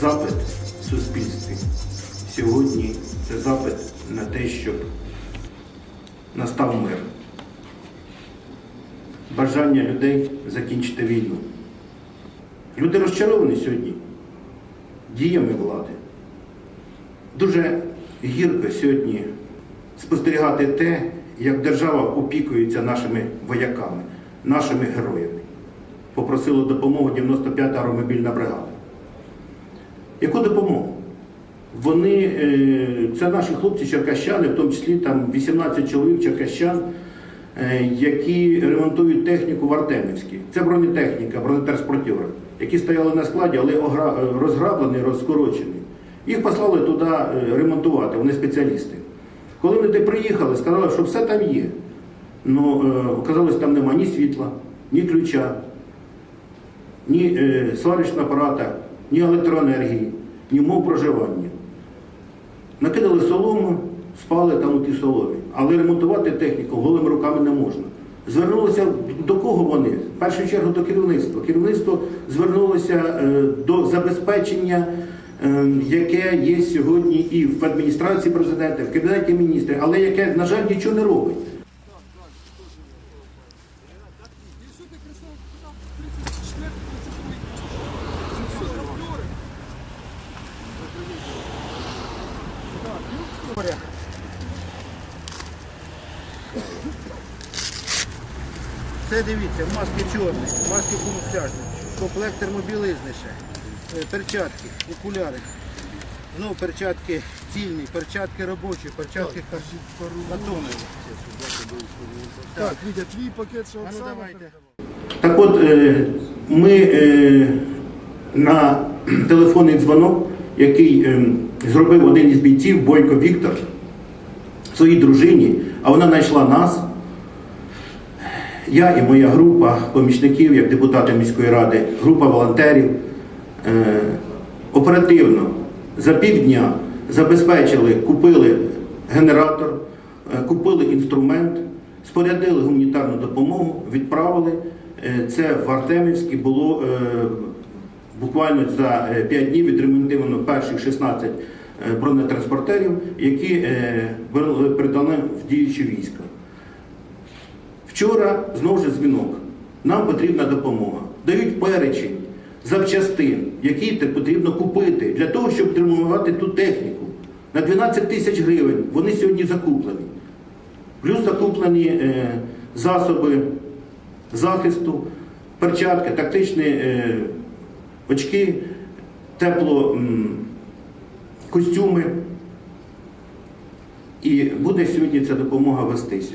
запит в суспільстві сьогодні це запит на те, щоб настав мир. Бажання людей закінчити війну. Люди розчаровані сьогодні діями влади. Дуже гірко сьогодні спостерігати те, як держава опікується нашими вояками, нашими героями. Попросила допомогу 95-та аеромобільна бригада. Яку допомогу? Вони, е, це наші хлопці черкащани, в тому числі там 18 чоловік черкащан, е, які ремонтують техніку в Артемівській. Це бронетехніка, бронетранспортери, які стояли на складі, але розграблені, розкорочені. Їх послали туди е, ремонтувати, вони спеціалісти. Коли вони приїхали, сказали, що все там є. Ну, оказалось, там нема ні світла, ні ключа, ні сварочного апарата, ні електроенергії, ні умов проживання. Накидали солому, спали там у тій соломі. Але ремонтувати техніку голими руками не можна. Звернулися до кого вони? В першу чергу до керівництва. Керівництво звернулося е, до забезпечення, е, яке є сьогодні і в адміністрації президента, в кабінеті міністрів, але яке, на жаль, нічого не робить. Це дивіться, маски чорні, маски камуфляжні, комплект термобілизни ще, е, перчатки, окуляри. Знову перчатки цільні, перчатки робочі, перчатки картонові. Так, Вітя, твій пакет, що ну давайте. Так от е, ми е, на телефонний дзвонок, який е, зробив один із бійців, Бойко Віктор, своїй дружині, а вона знайшла нас. Я і моя група помічників, як депутати міської ради, група волонтерів, е, оперативно за півдня забезпечили, купили генератор, е, купили інструмент, спорядили гуманітарну допомогу, відправили. Е, Це в Артемівській було е, буквально за 5 днів відремонтовано перших 16 е, бронетранспортерів, які е, були передані в діючі війська. Вчора знову ж дзвінок. Нам потрібна допомога. Дають перечень запчастин, які потрібно купити для того, щоб тримувати ту техніку. На 12 тисяч гривень вони сьогодні закуплені. Плюс закуплені е, засоби захисту, перчатки, тактичні е, очки, тепло костюми. І буде сьогодні ця допомога вестися.